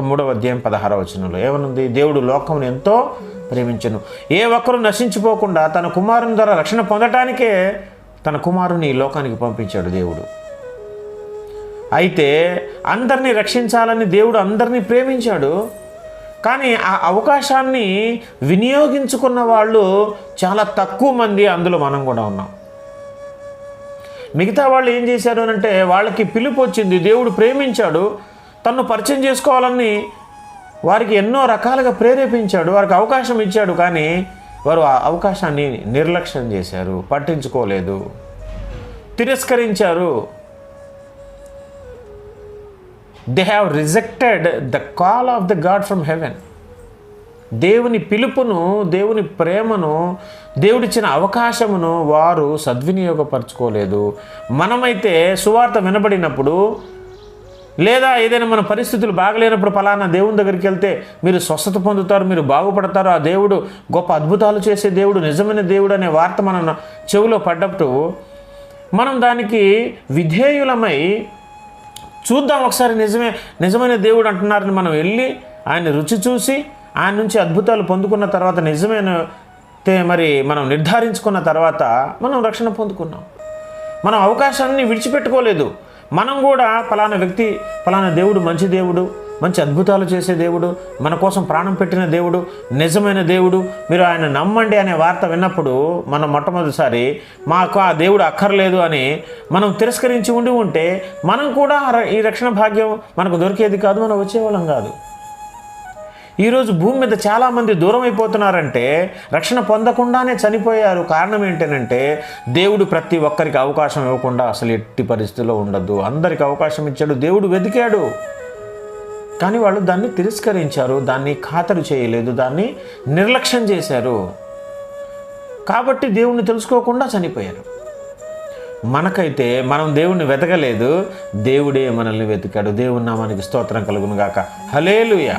మూడవ అధ్యాయం పదహారవ వచనంలో ఏమనుంది? దేవుడు లోకమును ఎంతో ప్రేమించను. ఏ ఒక్కరు నశించిపోకుండా తన కుమారుని ద్వారా రక్షణ పొందటానికే తన కుమారుని ఈ లోకానికి పంపించాడు దేవుడు. అయితే అందరినీ రక్షించాలని దేవుడు అందరినీ ప్రేమించాడు. కానీ ఆ అవకాశాన్ని వినియోగించుకున్న వాళ్ళు చాలా తక్కువ మంది అందులో మనం కూడా ఉన్నాం. మిగతా వాళ్ళు ఏం చేశారు అని అంటే వాళ్ళకి పిలుపు వచ్చింది దేవుడు ప్రేమించాడు తను పరిచయం చేసుకోవాలని వారికి ఎన్నో రకాలుగా ప్రేరేపించాడు వారికి అవకాశం ఇచ్చాడు కానీ వారు ఆ అవకాశాన్ని నిర్లక్ష్యం చేశారు పట్టించుకోలేదు తిరస్కరించారు. They have rejected the call of the God from heaven దేవుని పిలుపును దేవుని ప్రేమను దేవుడిచ్చిన అవకాశమును వారు సద్వినియోగపరచుకోలేదు. మనమైతే సువార్త వినబడినప్పుడు లేదా ఏదైనా మన పరిస్థితులు బాగలేనప్పుడు ఫలానా దేవుని దగ్గరికి వెళ్తే మీరు స్వస్థత పొందుతారు మీరు బాగుపడతారు. ఆ దేవుడు గొప్ప అద్భుతాలు చేసే దేవుడు నిజమైన దేవుడు అనే వార్త మన చెవిలో పడ్డప్పుడు మనం దానికి విధేయులమై చూద్దాం ఒకసారి నిజమే నిజమైన దేవుడు అంటున్నారని మనం వెళ్ళి ఆయన రుచి చూసి ఆయన నుంచి అద్భుతాలు పొందుకున్న తర్వాత నిజమైన తే- మరి మనం నిర్ధారించుకున్న తర్వాత మనం రక్షణ పొందుకున్నాం. మనం అవకాశాన్ని విడిచిపెట్టుకోలేదు. మనం కూడా ఫలానా వ్యక్తి ఫలానా దేవుడు మంచి దేవుడు మంచి అద్భుతాలు చేసే దేవుడు మన కోసం ప్రాణం పెట్టిన దేవుడు నిజమైన దేవుడు మీరు ఆయన నమ్మండి అనే వార్త విన్నప్పుడు మనం మొట్టమొదటిసారి మాకు ఆ దేవుడు అక్కర్లేదు అని మనం తిరస్కరించి ఉండి ఉంటే మనం కూడా ర- ఈ రక్షణ భాగ్యం మనకు దొరికేది కాదు మనం వచ్చేవాళ్ళం కాదు. ఈరోజు భూమి మీద చాలామంది దూరం అయిపోతున్నారంటే రక్షణ పొందకుండానే చనిపోయారు. కారణం ఏంటంటే దేవుడు ప్రతి ఒక్కరికి అవకాశం ఇవ్వకుండా అసలు ఎట్టి పరిస్థితిలో ఉండదు. అందరికి అవకాశం ఇచ్చాడు. దేవుడు వెతికాడు. కానీ వాళ్ళు దాన్ని తిరస్కరించారు. దాన్ని ఖాతరు చేయలేదు. దాన్ని నిర్లక్ష్యం చేశారు. కాబట్టి దేవుణ్ణి తెలుసుకోకుండా చనిపోయారు. మనకైతే మనం దేవుణ్ణి వెతకలేదు. దేవుడే మనల్ని వెతికాడు. దేవుని నామానికి స్తోత్రం కలుగును గాక. హలేలుయా